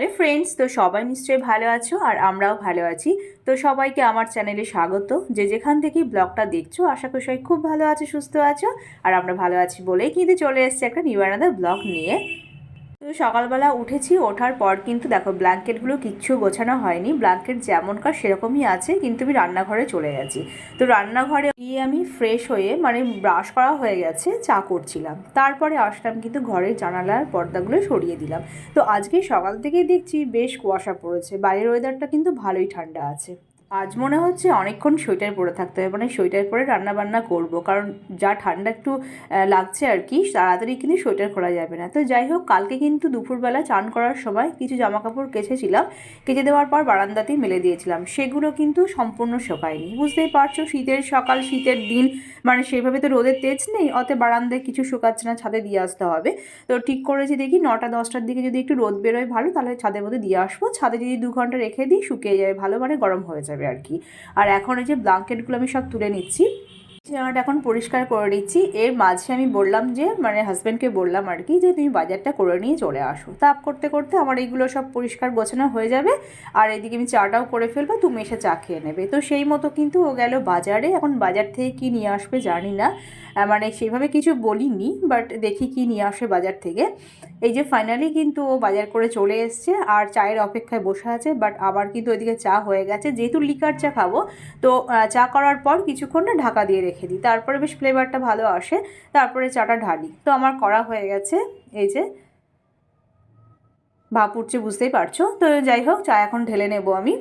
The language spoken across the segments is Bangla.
হ্যালো ফ্রেন্ডস তো সবাই নিশ্চয়ই ভালো আছো আর আমরাও ভালো আছি। তো সবাইকে আমার চ্যানেলে স্বাগত। যে যেখান থেকে ব্লগটা দেখছ, আশা করি সবাই খুব ভালো আছো, সুস্থ আছো, আর আমরা ভালো আছি বলেই কিন্তু চলে এসেছি একটা নিউ আনাদার ব্লগ নিয়ে। তো সকালবেলা উঠেছি, ওঠার পর কিন্তু দেখো ব্ল্যাঙ্কেটগুলো কিচ্ছু গোছানো হয়নি। ব্ল্যাঙ্কেট যেমনকার সেরকমই আছে, কিন্তু আমি রান্নাঘরে চলে গেছি। তো রান্নাঘরে গিয়ে আমি ফ্রেশ হয়ে মানে ব্রাশ করা হয়ে গেছে, চা করছিলাম। তারপরে আসলাম কিন্তু ঘরের জানালার পর্দাগুলো সরিয়ে দিলাম। তো আজকে সকাল থেকেই দেখছি বেশ কুয়াশা পড়েছে, বাইরের ওয়েদারটা কিন্তু ভালোই ঠান্ডা আছে। আজ মনে হচ্ছে অনেকক্ষণ সোয়েটার পরে থাকতে হবে মানে সোয়েটার পরে রান্না বান্না করব, কারণ যা ঠান্ডা একটু লাগছে আর কি, তাড়াতাড়ি কিন্তু সোয়েটার খোলা যাবে না। তো যাই হোক, কালকে কিন্তু দুপুরবেলা চান করার সময় কিছু জামা কাপড় কেচেছিলাম, কেচে দেওয়ার পর বারান্দাতেই মেলে দিয়েছিলাম। সেগুলো কিন্তু সম্পূর্ণ শোকায়নি। বুঝতেই পারছ, শীতের সকাল, শীতের দিন মানে সেইভাবে তো রোদের তেজ নেই অত বারান্দায় কিছু শুকাচ্ছে না, ছাদে দিয়ে আসতে হবে। তো ঠিক করেছি দেখি, নটা, দশটার দিকে যদি একটু রোদ বেরোয় ভালো, তাহলে ছাদের মধ্যে দিয়ে আসব। ছাদে যদি দু ঘণ্টা রেখে দিই, শুকিয়ে যাবে, ভালো মানে গরম হয়ে যাবে। আর কি। আর এখন এই যে ব্লাঙ্কেটগুলো আমি সব তুলে নিচ্ছি। জামাটা এখন পরিষ্কার করে নিচ্ছি। এর মাঝে আমি বললাম যে মানে হাজব্যান্ডকে বললাম আর কি যে, তুমি বাজারটা করে নিয়ে চলে আসো। তাপ করতে করতে আমার এইগুলো সব পরিষ্কার গোছানো হয়ে যাবে। আর এদিকে আমি চাটাও করে ফেলব, তুমি এসে চা খেয়ে নেবে। তো সেই মতো কিন্তু ও গেল বাজারে। এখন বাজার থেকে কি নিয়ে আসবে জানি না। মানে সেইভাবে কিছু বলিনি বাট দেখি কি নিয়ে আসে বাজার থেকে। এই যে ফাইনালি কিন্তু ও বাজার করে চলে এসছে, আর চায়ের অপেক্ষায় বসে আছে বাট আবার কিন্তু ওইদিকে চা হয়ে গেছে। যেহেতু লিকার চা খাব, তো চা করার পর কিছুক্ষণ না ঢাকা দিয়ে রেখে দিই। তারপরে বেশ ফ্লেভারটা ভালো আসে, তারপরে চাটা ঢালি। তো আমার করা হয়ে গেছে, এই যে ভাপ উঠছে, বুঝতেই পারছ? তো যাই হোক, চা এখন ঢেলে নেব আমি।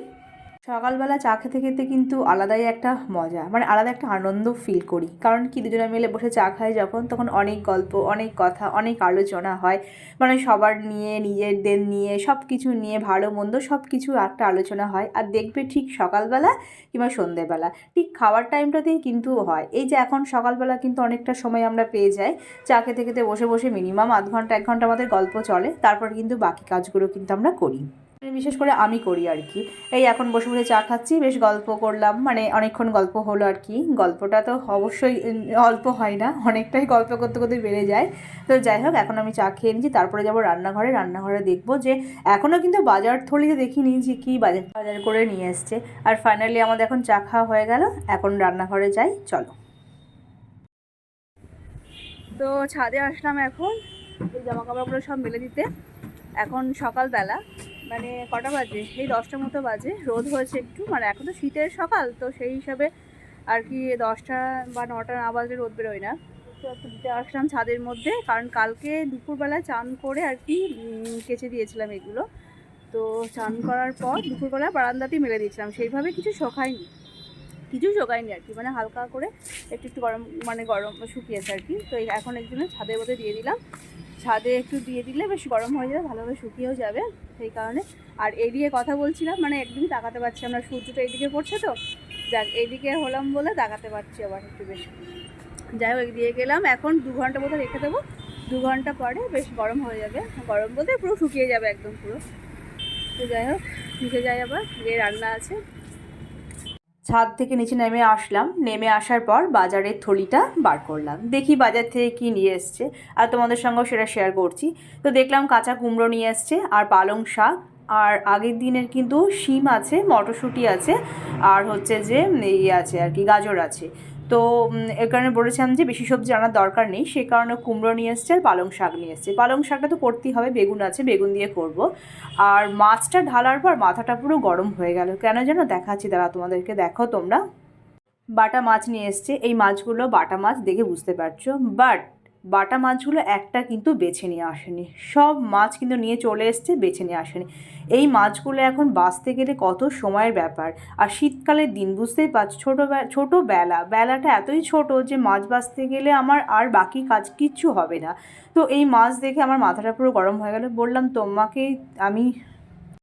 সকালবেলা চা খেতে খেতে কিন্তু আলাদাই একটা মজা মানে আলাদা একটা আনন্দ ফিল করি। কারণ কি, দুজনে মিলে বসে চা খাই যখন, তখন অনেক গল্প, অনেক কথা, অনেক আলোচনা হয়। মানে সবার নিয়ে নিজের নিজেদের নিয়ে সব কিছু নিয়ে, ভালো, মন্দ সব কিছু একটা আলোচনা হয়। আর দেখবে ঠিক সকালবেলা কিংবা সন্ধেবেলা, ঠিক খাওয়ার টাইমটাতেই কিন্তু হয়। এই যে এখন সকালবেলা কিন্তু অনেকটা সময় আমরা পেয়ে যাই। চা খেতে খেতে বসে বসে মিনিমাম আধ ঘণ্টা, এক ঘণ্টা আমাদের গল্প চলে, তারপর কিন্তু বাকি কাজগুলো কিন্তু আমরা করি। বিশেষ করে আমি করি আর কি। এই এখন বসে বসে চা খাচ্ছি, বেশ গল্প করলাম মানে অনেকক্ষণ গল্প হলো আর কি। গল্পটা তো অবশ্যই অল্প হয় না, অনেকটাই গল্প করতে করতে বেড়ে যায়। তো যাই হোক, এখন আমি চা খেয়ে নিচ্ছি, তারপরে যাব রান্নাঘরে। রান্নাঘরে দেখব যে এখনও কিন্তু বাজার থলিতে দেখিনি যে কী বাজার বাজার করে নিয়ে এসছে। আর ফাইনালি আমাদের এখন চা খাওয়া হয়ে গেল, এখন রান্নাঘরে যাই, চলো। তো ছাদে আসলাম এখন জামা কাপড়গুলো সব মেলে দিতে। এখন সকালবেলা মানে কটা বাজে? এই দশটার মতো বাজে। রোদ হয়েছে একটু মানে এখন তো শীতের সকাল, তো সেই হিসাবে আর কি দশটা বা নটা না বাজলে রোদ বেরোয় না। তো দিতে আসলাম ছাদের মধ্যে, কারণ কালকে দুপুরবেলা চান করে আর কি কেচে দিয়েছিলাম এগুলো। তো চান করার পর দুপুরবেলা বারান্দাতেই মেলে দিয়েছিলাম। সেইভাবে কিছু শোকায়নি। কিছু শোকায়নি আর কি মানে হালকা করে একটু একটু গরম মানে গরম শুকিয়েছে আর কি। তো এখন একজন্য ছাদের মধ্যে দিয়ে দিলাম। ছাদে একটু দিয়ে দিলে বেশ গরম হয়ে যাবে, ভালোভাবে শুকিয়েও যাবে সেই কারণে। আর এদিকে কথা বলছিলাম মানে একদমই তাকাতে পারছি আমরা সূর্যটা এইদিকে পড়ছে তো। যাক এইদিকে হলাম বলে তাকাতে পারছি আবার একটু বেশ। যাই হোক দিয়ে গেলাম, এখন দু ঘণ্টা মতো রেখে দেবো। দু ঘণ্টা পরে বেশ গরম হয়ে যাবে, গরম বলতে পুরো শুকিয়ে যাবে একদম পুরো। তো যাই হোক, নিচে যাই আবার, গিয়ে রান্না আছে। ছাদ থেকে নিচে নেমে আসলাম। নেমে আসার পর বাজারের থলিটা বার করলাম। দেখি বাজার থেকে কী নিয়ে এসছে। আর তোমাদের সঙ্গেও সেটা শেয়ার করছি। তো দেখলাম কাঁচা কুমড়ো নিয়ে এসছে আর পালং শাক। আর আগের দিনের কিন্তু শিম আছে, মটরশুঁটি আছে, আর হচ্ছে যে ইয়ে আছে আর কি, গাজর আছে। তো এর কারণে বলেছিলাম যে বেশি সবজি আনার দরকার নেই, সে কারণে কুমড়ো নিয়ে এসছে আর পালং শাক নিয়ে এসছে। পালং শাকটা তো করতেই হবে, বেগুন আছে, বেগুন দিয়ে করব। আর মাছটা ঢালার পর মাথাটা পুরো গরম হয়ে গেল। কেন যেন দেখাচ্ছি, দাঁড়া তোমাদেরকে দেখো তোমরা। বাটা মাছ নিয়ে এসছে, এই মাছগুলো বাটা মাছ দেখে বুঝতে পারছ। বাট বাটা মাছগুলো একটা কিন্তু বেছে নিয়ে আসেনি। সব মাছ কিন্তু নিয়ে চলে এসছে, বেছে নিয়ে আসেনি। এই মাছগুলো এখন বাঁচতে গেলে কত সময়ের ব্যাপার? আর শীতকালের দিন, বুঝতেই পারছ ছোটো ছোটো বেলা বেলাটা এতই ছোট যে মাছ বাঁচতে গেলে আমার আর বাকি কাজ কিচ্ছু হবে না। তো এই মাছ দেখে আমার মাথাটা পুরো গরম হয়ে গেল। বললাম, তোমাকে আমি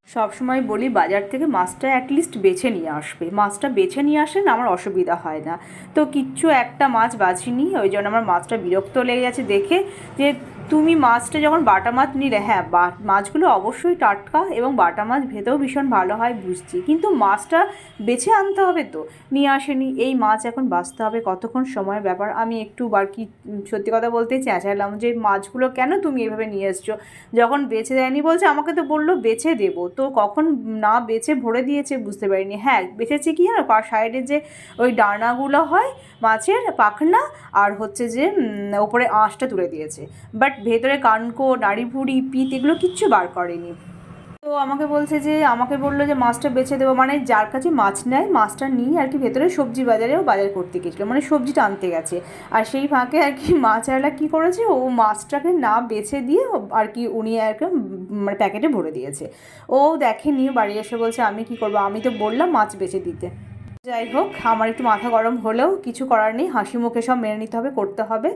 সবসময় বলি, বাজার থেকে মাছটা অ্যাটলিস্ট বেছে নিয়ে আসবে। মাছটা বেছে নিয়ে আসলে না আমার অসুবিধা হয় না। তো কিচ্ছু একটা মাছ বাছিনি, ওই জন্য আমার মাছটা বিরক্ত লেগে গেছে দেখে যে তুমি মাছটা যখন বাটা মাছ নিলে হ্যাঁ মাছগুলো অবশ্যই টাটকা এবং বাটা মাছ ভেতেও ভীষণ ভালো হয়, বুঝছি। কিন্তু মাছটা বেছে আনতে হবে তো, নিয়ে আসেনি, এই মাছ এখন বাঁচতে হবে, কতক্ষণ সময়ের ব্যাপার? আমি একটু আর কি সত্যি কথা বলতে চেঁচালাম যে, মাছগুলো কেন তুমি এভাবে নিয়ে এসছো? যখন বেছে দেয়নি বলছে, আমাকে তো বলল, বেছে দেবো। তো কখন না বেছে ভরে দিয়েছে বুঝতে পারিনি। হ্যাঁ বেছেছে কি পার সাইডে যে ওই ডানাগুলো হয় মাছের পাখনা, আর হচ্ছে যে ওপরে আঁশটা তুলে দিয়েছে। বাট ভেতরে কানকো নাড়ি ভুড়ি পিত এগুলো কিচ্ছু বার করেনি। তো আমাকে বলছে যে, আমাকে বলল যে, মাছটা বেছে দেবো। মানে যার কাছে মাছ নেয়, মাছটা নিয়ে আর কি ভেতরে সবজি বাজারেও বাজার করতে গেছিল। মানে সবজিটা আনতে গেছে। আর সেই ফাঁকে আর কি মাছওয়ালা কী করেছে, ও মাছটাকে না বেছে দিয়ে আর কি উনি আর কি মানে প্যাকেটে ভরে দিয়েছে। ও দেখেনি, বাড়ি এসে বলছে, আমি কি করব? আমি তো বললাম, মাছ বেছে দিতে। যাই হোক, আমার একটু মাথা গরম হলেও কিছু করার নেই। হাসি মুখে সব মেনে নিতে হবে, করতে হবে।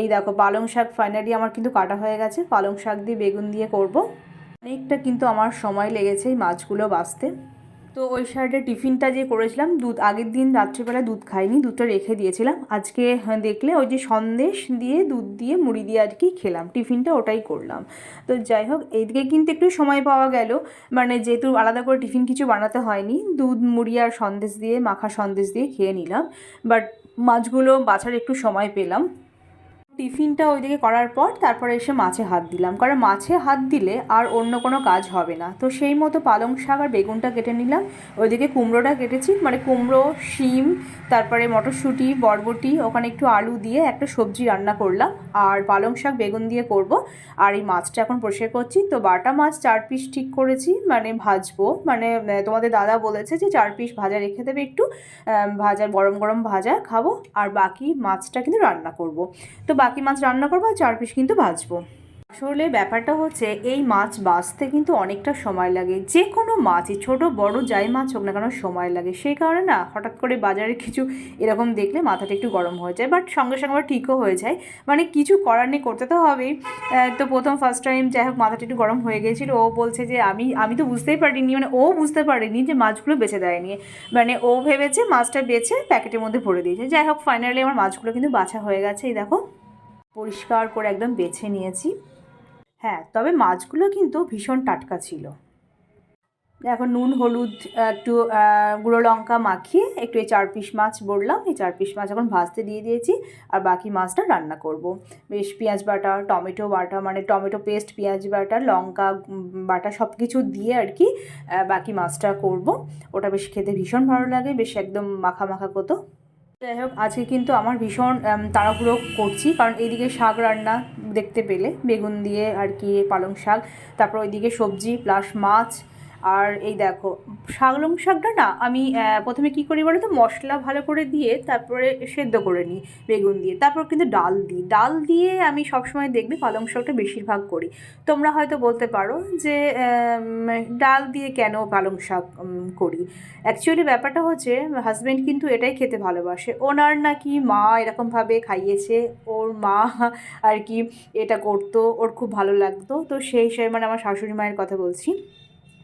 এই দেখো, পালং শাক ফাইনালি আমার কিন্তু কাটা হয়ে গেছে। পালং শাক দিয়ে বেগুন দিয়ে করব। অনেকটা কিন্তু আমার সময় লেগেছে এই মাছগুলো বাছতে তো ওই সাইডে টিফিনটা যে করেছিলাম দুধ আগের দিন রাত্রিবেলা দুধ খাইনি দুধটা রেখে দিয়েছিলাম। আজকে হ্যাঁ, দেখলে ওই যে সন্দেশ দিয়ে দুধ দিয়ে মুড়ি দিয়ে আর কি খেলাম টিফিনটা ওটাই করলাম। তো যাই হোক এইদিকে কিন্তু একটু সময় পাওয়া গেল। মানে যেহেতু আলাদা করে টিফিন কিছু বানাতে হয়নি দুধ মুড়ি আর সন্দেশ দিয়ে মাখা সন্দেশ দিয়ে খেয়ে নিলাম। বাট মাছগুলো বাছার একটু সময় পেলাম। টিফিনটা ওইদিকে করার পর তারপরে এসে মাছে হাত দিলাম। কারণ মাছে হাত দিলে আর অন্য কোনো কাজ হবে না। তো সেই মতো পালং শাক আর বেগুনটা কেটে নিলাম। ওইদিকে কুমড়োটা কেটেছি। মানে কুমড়ো, শিম, তারপরে মটরশুঁটি, বরবটি, ওখানে একটু আলু দিয়ে একটা সবজি রান্না করলাম। আর পালং শাক, বেগুন দিয়ে করব। আর এই মাছটা এখন পরিষ্কার করছি। তো বাটা মাছ চার পিস ঠিক করেছি। মানে ভাজবো। মানে তোমাদের দাদা বলেছে যে চার পিস ভাজা রেখে দেবে একটু। ভাজা, গরম গরম ভাজা খাব। আর বাকি মাছটা কিন্তু রান্না করব। তো বাকি মাছ রান্না করব আর চার পিস কিন্তু ভাজবো। আসলে ব্যাপারটা হচ্ছে, এই মাছ বাছতে কিন্তু অনেকটা সময় লাগে। যে কোনো মাছই, ছোট, বড় যাই মাছ হোক না কেন সময় লাগে। সেই কারণে না, হঠাৎ করে বাজারে কিছু এরকম দেখলে মাথাটা একটু গরম হয়ে যায়। বাট সঙ্গে সঙ্গে আবার ঠিকও হয়ে যায়। মানে কিছু করার নেই, করতে তো হবেই। তো প্রথম ফার্স্ট টাইম যাই হোক, মাথাটা একটু গরম হয়ে গিয়েছিল। ও বলছে যে, আমি আমি তো বুঝতেই পারিনি। মানে ও বুঝতে পারেনি যে মাছগুলো বেছে দেয়নি। মানে ও ভেবেছে মাছটা বেছে প্যাকেটের মধ্যে ভরে দিয়েছে। যাই হোক ফাইনালি আমার মাছগুলো কিন্তু বাছা হয়ে গেছে। এই দেখো। পরিষ্কার করে একদম বেছে নিয়েছি। হ্যাঁ তবে মাছগুলো কিন্তু ভীষণ টাটকা ছিল। এখন নুন, হলুদ, একটু গুঁড়ো লঙ্কা মাখিয়ে একটু এই চার পিস মাছ বললাম। এই চার পিস মাছ এখন ভাজতে দিয়ে দিয়েছি আর বাকি মাছটা রান্না করব। বেশ পেঁয়াজ বাটা, টমেটো বাটা মানে টমেটো পেস্ট, পেঁয়াজ বাটা, লঙ্কা, বাটা সব কিছু দিয়ে আর কি বাকি মাছটা করব। ওটা বেশ খেতে ভীষণ ভালো লাগে, বেশ একদম মাখা মাখা কতো যাই হোক, আজকে কিন্তু আমার ভীষণ তাড়াহুড়ো করছি। কারণ এইদিকে শাক রান্না দেখতে পেলে, বেগুন দিয়ে আর কি পালং শাক। তারপর ওইদিকে সবজি প্লাস মাছ আর এই দেখো শাকলং শাকটা না আমি প্রথমে কি করি বলো তো মশলা ভালো করে দিয়ে তারপরে সেদ্ধ করে নিই বেগুন দিয়ে। তারপর কিন্তু ডাল দিই। ডাল দিয়ে আমি সবসময় দেখবে পালং শাকটা বেশিরভাগ করি। তোমরা হয়তো বলতে পারো যে ডাল দিয়ে কেন পালং শাক করি? অ্যাকচুয়ালি ব্যাপারটা হচ্ছে হাজব্যান্ড কিন্তু এটাই খেতে ভালোবাসে। ওনার নাকি মা এরকমভাবে খাইয়েছে, ওর মা আর কি এটা করতো, ওর খুব ভালো লাগতো। তো সেই হিসাবে মানে আমার শাশুড়ি মায়ের কথা বলছি।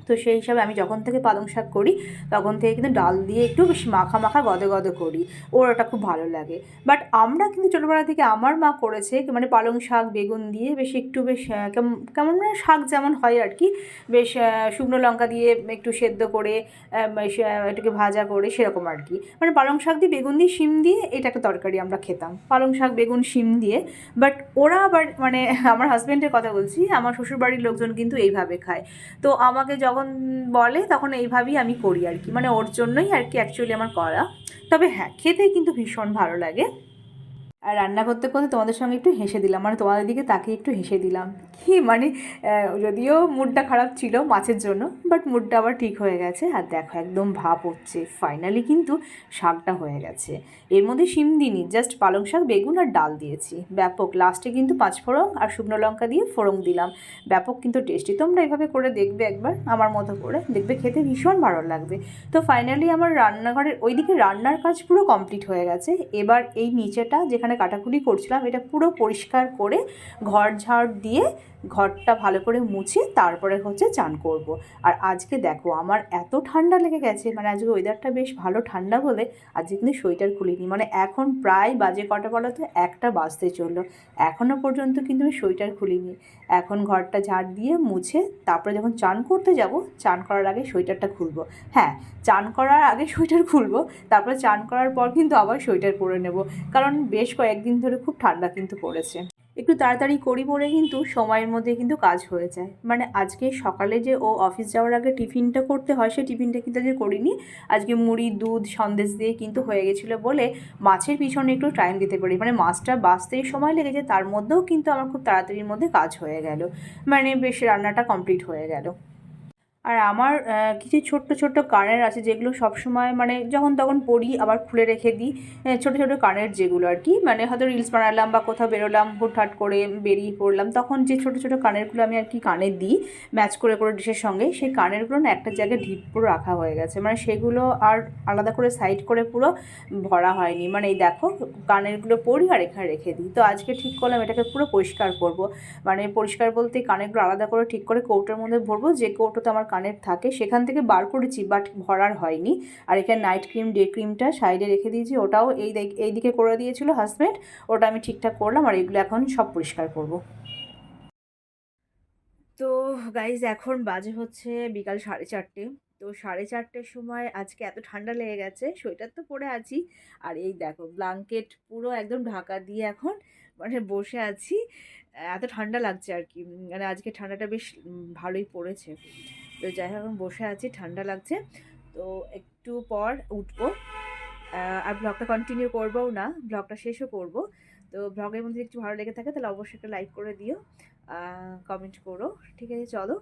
তো সেই হিসাবে আমি যখন থেকে পালং শাক করি, তখন থেকে কিন্তু ডাল দিয়ে একটু বেশি মাখা মাখা গদে গদে করি। ওর ওটা খুব ভালো লাগে। বাট আমরা কিন্তু ছোটোবেলা থেকে আমার মা করেছে মানে পালং শাক, বেগুন দিয়ে বেশ একটু বেশ কেমন মানে শাক যেমন হয় আর কি, বেশ শুকনো লঙ্কা দিয়ে একটু সেদ্ধ করে এটাকে ভাজা করে সেরকম আর কি। মানে পালং শাক দিয়ে বেগুন দিয়ে শিম দিয়ে এটা একটা তরকারি আমরা খেতাম। পালং শাক, বেগুন, শিম দিয়ে। বাট ওরা আবার মানে আমার হাজব্যান্ডের কথা বলছি, আমার শ্বশুরবাড়ির লোকজন কিন্তু এইভাবে খায়। তো আমাকে যখন বলে, তখন এইভাবেই আমি করি আর কি। মানে ওর জন্যই আর কি অ্যাকচুয়ালি আমার করা। তবে হ্যাঁ খেতে কিন্তু ভীষণ ভালো লাগে। আর রান্না করতে করতে তোমাদের সঙ্গে একটু হেসে দিলাম। মানে তোমাদের দিকে তাকে একটু হেসে দিলাম। কি? মানে যদিও মুডটা খারাপ ছিল মাছের জন্য বাট মুডটা আবার ঠিক হয়ে গেছে। আর দেখো, একদম ভাপ হচ্ছে। ফাইনালি কিন্তু শাকটা হয়ে গেছে। এর মধ্যে শিম দিইনি জাস্ট পালং শাক, বেগুন আর ডাল দিয়েছি। ব্যাপক। লাস্টে কিন্তু পাঁচ ফোড়ন আর শুকনো লঙ্কা দিয়ে ফোড়ন দিলাম। ব্যাপক কিন্তু টেস্টি তোমরা এভাবে করে দেখবে একবার, আমার মতো করে। দেখবে খেতে ভীষণ ভালো লাগবে। তো ফাইনালি আমার রান্নাঘরের ওইদিকে রান্নার কাজ পুরো কমপ্লিট হয়ে গেছে। এবার এই নিচেটা যেখানে মানে কাটাকুটি করছিলাম, এটা পুরো পরিষ্কার করে ঘর ঝাড় দিয়ে ঘরটা ভালো করে মুছে তারপরে হচ্ছে চান করব। আর আজকে দেখো আমার এত ঠান্ডা লেগে গেছে মানে আজকে ওয়েদারটা বেশ ভালো ঠান্ডা বলে আজকে কিন্তু সোয়েটার খুলিনি। মানে এখন প্রায় বাজে কটা বলো তো? একটা বাজতে চলল। এখনও পর্যন্ত কিন্তু আমি সোয়েটার খুলিনি। এখন ঘরটা ঝাড় দিয়ে মুছে তারপরে যখন চান করতে যাব, চান করার আগে সোয়েটারটা খুলবো। হ্যাঁ চান করার আগে সোয়েটার খুলবো, তারপরে চান করার পর কিন্তু আবার সোয়েটার পরে নেব। কারণ বেশ কয়েকদিন ধরে খুব ঠান্ডা কিন্তু পড়েছে। একটু তাড়াতাড়ি করি বলে কিন্তু সময়ের মধ্যে কিন্তু কাজ হয়ে যায়। মানে আজকে সকালে যে ও অফিস যাওয়ার আগে টিফিনটা করতে হয় সেই টিফিনটা কিন্তু আজকে করিনি। আজকে মুড়ি, দুধ, সন্দেশ দিয়ে কিন্তু হয়ে গেছিল বলে মাছের পিছনে একটু টাইম দিতে পারি। মানে মাছটা বাঁচতেই সময় লেগেছে, তার মধ্যেও কিন্তু আমার খুব তাড়াতাড়ির মধ্যে কাজ হয়ে গেল। মানে বেশ রান্নাটা কমপ্লিট হয়ে গেল। আর আমার কিছু ছোট্ট ছোট্ট কানের আছে যেগুলো সবসময় মানে যখন তখন পড়ি, আবার খুলে রেখে দিই। ছোট ছোট কানের যেগুলো আর কি। মানে হয়তো রিলস বানালাম বা কোথাও বেরোলাম, হুটহাট করে বেরিয়ে পড়লাম, তখন যে ছোট ছোট কানেরগুলো আমি আর কি কানে দিই, ম্যাচ করে করে ডিশের সঙ্গে, সেই কানেরগুলো না একটা জায়গায় ঢিপ পুরো রাখা হয়ে গেছে। মানে সেগুলো আর আলাদা করে সাইড করে পুরো ভরা হয়নি। মানে এই দেখো, কানেরগুলো পরি আর এখানে রেখে দিই। তো আজকে ঠিক করলাম, এটাকে পুরো পরিষ্কার করব। মানে পরিষ্কার বলতে কানেরগুলো আলাদা করে ঠিক করে কৌটোর মধ্যে ভরবো। যে কৌটোতে আমার কানের থাকে, সেখান থেকে বার করেছি বাট ভরার হয়নি। আর এখানে নাইট ক্রিম ডে ক্রিমটা সাইডে রেখে দিয়েছি, ওটাও এই এই দিকে করে দিয়েছিল হাজব্যান্ড ওটা আমি ঠিকঠাক করলাম, আর এগুলো এখন সব পরিষ্কার করব। তো গাইজ এখন বাজে হচ্ছে বিকাল সাড়ে চারটে। তো সাড়ে চারটের সময় আজকে এত ঠান্ডা লেগে গেছে, সোয়েটার তো পরে আছি। আর এই দেখো ব্লাঙ্কেট পুরো একদম ঢাকা দিয়ে এখন মানে বসে আছি। এত ঠান্ডা লাগছে আর কি মানে আজকে ঠান্ডাটা বেশ ভালোই পড়েছে। তো যাই হোক, এখন বসে আছি, ঠান্ডা লাগছে। তো একটু পর উঠবো। আর ব্লগটা কন্টিনিউ করবোও না ব্লগটা শেষও করব। তো ব্লগের মধ্যে একটু ভালো লেগে থাকে, তাহলে অবশ্যই একটা লাইক করে দিও। কমেন্ট করো, ঠিক আছে? চলো।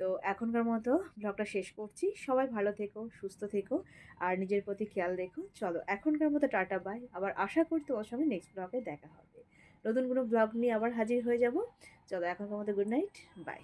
তো এখনকার মতো ব্লগটা শেষ করছি। সবাই ভালো থেকো, সুস্থ থেকো, আর নিজের প্রতি খেয়াল রেখো। চলো, এখনকার মতো টাটা বাই আবার আশা করি তোমার সঙ্গে নেক্সট ব্লগে দেখা হবে। নতুন কোনো ব্লগ নিয়ে আবার হাজির হয়ে যাব। চলো, এখনকার মতো গুড নাইট বাই